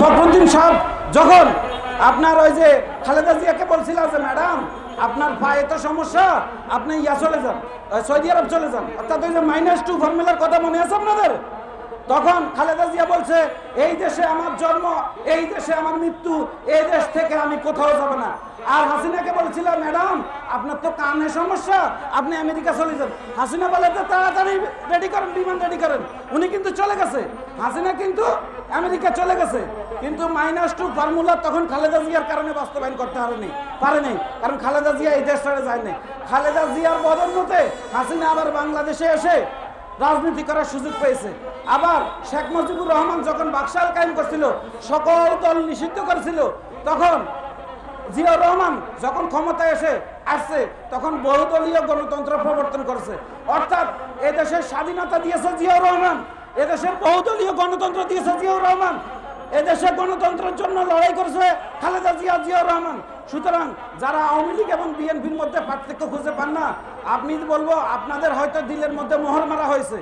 ফখরুদ্দিন সাহেব, যখন আপনার ওই যে খালেদা জিয়াকে বলছিল যে, ম্যাডাম, আপনার পায়ে তো সমস্যা, আপনি ইয়া চলে যান সৌদি আরব চলে যান। অর্থাৎ ওই যে মাইনাস টু ফর্মুলার কথা মনে আছে আপনাদের? তখন খালেদা জিয়া বলছে, এই দেশে আমার জন্ম, এই দেশে আমার মৃত্যু, এই দেশ থেকে আমি কোথাও যাব না। আর হাসিনাকে বলছিল, ম্যাডাম, আপনার তো কানে সমস্যা, আপনি আমেরিকা চলে যান। হাসিনা বলে, তো তাড়াতাড়ি রেডি করেন, বিমান রেডি করেন। উনি কিন্তু চলে গেছে। হাসিনা কিন্তু আমেরিকা চলে গেছে। কিন্তু মাইনাস টু ফর্মুলা তখন খালেদা জিয়ার কারণে বাস্তবায়ন করতে পারেনি পারেনি। কারণ খালেদা জিয়া এই দেশ ছেড়ে যায়নি। খালেদা জিয়ার বদন্যতে হাসিনা আবার বাংলাদেশে এসে রাজনীতি করার সুযোগ পেয়েছে। আবার শেখ মুজিবুর রহমান যখন বাকশাল কায়েম করছিল, সকল দল নিষিদ্ধ করেছিল, তখন জিয়াউর রহমান যখন ক্ষমতায় এসে আসছে, তখন বহুদলীয় গণতন্ত্র প্রবর্তন করেছে। অর্থাৎ এদেশের স্বাধীনতা দিয়েছে জিয়াউর রহমান। এদেশের বহুদলীয় গণতন্ত্র দিয়েছে জিয়াউর রহমান। এদেশে গণতন্ত্রের জন্য লড়াই করেছে খালেদা জিয়া, জিয়াউর রহমান। সুতরাং যারা আওয়ামী লীগ এবং বিএনপির মধ্যে পার্থক্য খুঁজে পান না আপনি বলব আপনাদের হয়তো দিলের মধ্যে মোহর মারা হয়েছে।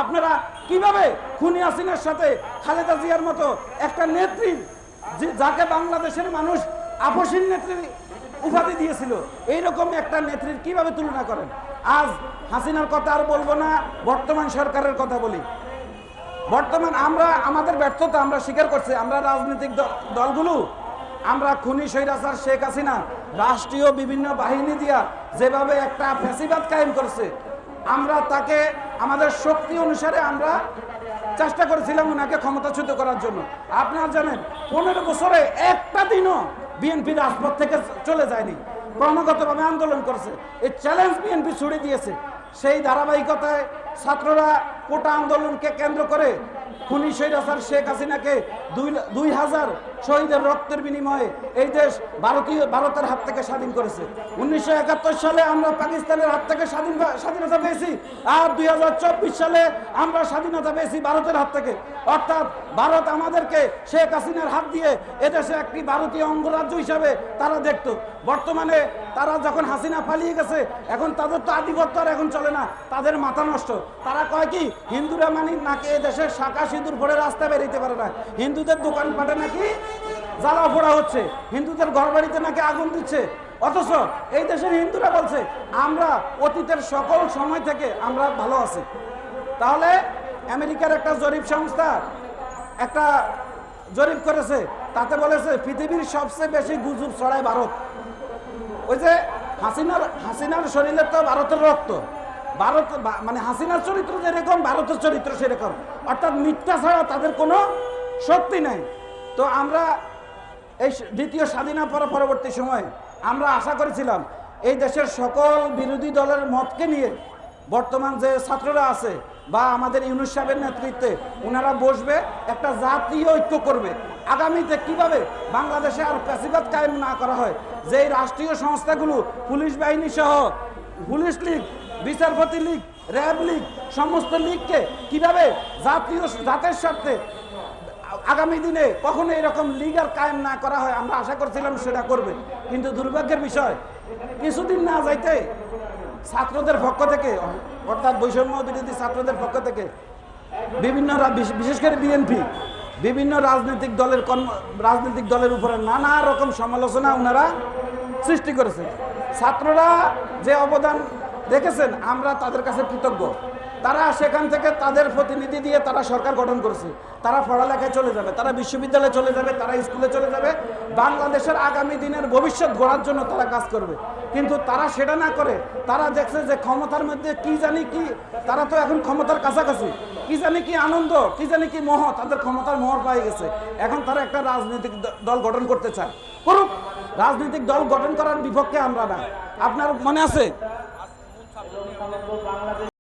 আপনারা কীভাবে খুনি হাসিনার সাথে খালেদা জিয়ার মতো একটা নেত্রী যাকে বাংলাদেশের মানুষ আপসীন নেত্রী উপাধি দিয়েছিল, এইরকম একটা নেত্রীর কীভাবে তুলনা করেন? আজ হাসিনার কথা আর বলব না, বর্তমান সরকারের কথা বলি। বর্তমান আমরা, আমাদের ব্যর্থতা আমরা স্বীকার করছি। আমরা রাজনৈতিক দলগুলো, আমরা খুনি স্বৈরাচার শেখ হাসিনা, রাষ্ট্রীয় বিভিন্ন বাহিনী দিয়া যেভাবে একটা ফ্যাসিবাদ কায়েম করছে, আমরা তাকে, আমাদের শক্তি অনুসারে আমরা চেষ্টা করেছিলাম ওনাকে ক্ষমতাচ্যুত করার জন্য। আপনারা জানেন, পনেরো বছরে একটা দিনও বিএনপি রাজপথ থেকে চলে যায়নি। ক্রমাগতভাবে আন্দোলন করছে। এই চ্যালেঞ্জ বিএনপি ছুড়ে দিয়েছে। সেই ধারাবাহিকতায় ছাত্ররা কোটা আন্দোলনকে কেন্দ্র করে খুনি সৈরাসার শেখ হাসিনাকে দুই দুই হাজার শহীদের রক্তের বিনিময়ে এই দেশ ভারতীয় ভারতের হাত থেকে স্বাধীন করেছে। উনিশশো একাত্তর সালে আমরা পাকিস্তানের হাত থেকে স্বাধীন স্বাধীনতা পেয়েছি আর দুই হাজার চব্বিশ সালে আমরা স্বাধীনতা পেয়েছি ভারতের হাত থেকে। অর্থাৎ ভারত আমাদেরকে শেখ হাসিনার হাত দিয়ে এদেশে একটি ভারতীয় অঙ্গরাজ্য হিসাবে তারা দেখতো। বর্তমানে তারা যখন হাসিনা পালিয়ে গেছে, এখন তাদের তো আধিপত্য আর এখন চলে না। তাদের মাথা নষ্ট। তারা কয় কি, হিন্দুরা মানে নাকি এই দেশের শাখা সিঁদুর ভরে রাস্তা বেরোতে পারে না। হিন্দুদের দোকানপাটে নাকি জ্বালা ফোড়া হচ্ছে। হিন্দুদের ঘর বাড়িতে নাকি আগুন দিচ্ছে? অথচ এই দেশের হিন্দুরা বলছে, আমরা অতীতের সকল সময় থেকে আমরা ভালো আছি। তাহলে আমেরিকার একটা জরিপ সংস্থা একটা জরিপ করেছে। তাতে বলেছে, পৃথিবীর সবচেয়ে বেশি গুজব ছড়ায় ভারত। ওই যে হাসিনার হাসিনার শরীরে তো ভারতের রক্ত। ভারত মানে হাসিনার চরিত্র যেরকম, ভারতের চরিত্র সেরকম। অর্থাৎ মিথ্যা ছাড়া তাদের কোনো শক্তি নাই। তো আমরা এই দ্বিতীয় স্বাধীনা পর পরবর্তী সময় আমরা আশা করেছিলাম এই দেশের সকল বিরোধী দলের মতকে নিয়ে বর্তমান যে ছাত্ররা আছে বা আমাদের ইউনুস সাহেবের নেতৃত্বে ওনারা বসবে, একটা জাতীয় ঐক্য করবে। আগামীতে কীভাবে বাংলাদেশে আর প্যাসিবাদ কায়েম না করা হয়? যে এই রাষ্ট্রীয় সংস্থাগুলো, পুলিশ বাহিনী সহ পুলিশ লীগ, বিচারপতি লীগ, র্যাব লীগ, সমস্ত লীগকে কীভাবে জাতীয়, জাতের স্বার্থে আগামী দিনে কখনো এরকম লিগ আর কায়েম না করা হয়, আমরা আশা করছিলাম সেটা করবে। কিন্তু দুর্ভাগ্যের বিষয়, কিছুদিন না যাইতে ছাত্রদের পক্ষ থেকে, অর্থাৎ বৈষম্য বিরোধী ছাত্রদের পক্ষ থেকে বিভিন্ন বিশ- বিশেষ করে বিএনপি, বিভিন্ন রাজনৈতিক দলের কর্ম রাজনৈতিক দলের উপরে নানা রকম সমালোচনা ওনারা সৃষ্টি করেছে ছাত্ররা যে অবদান দেখেছেন, আমরা তাদের কাছে কৃতজ্ঞ। তারা সেখান থেকে তাদের প্রতিনিধি দিয়ে তারা সরকার গঠন করেছে। তারা পড়ালেখায় চলে যাবে, তারা বিশ্ববিদ্যালয়ে চলে যাবে, তারা স্কুলে চলে যাবে। বাংলাদেশের আগামী দিনের ভবিষ্যৎ গড়ার জন্য তারা কাজ করবে। কিন্তু তারা সেটা না করে, তারা দেখছে যে ক্ষমতার মধ্যে কি জানি কি, তারা তো এখন ক্ষমতার কাছাকাছি। কি জানি কি আনন্দ, কি জানি কি মোহ, তাদের ক্ষমতার মোহর পাই গেছে। এখন তারা একটা রাজনৈতিক দল গঠন করতে চায়। করুক, রাজনৈতিক দল গঠন করার বিপক্ষে আমরা না। আপনার মনে আছে?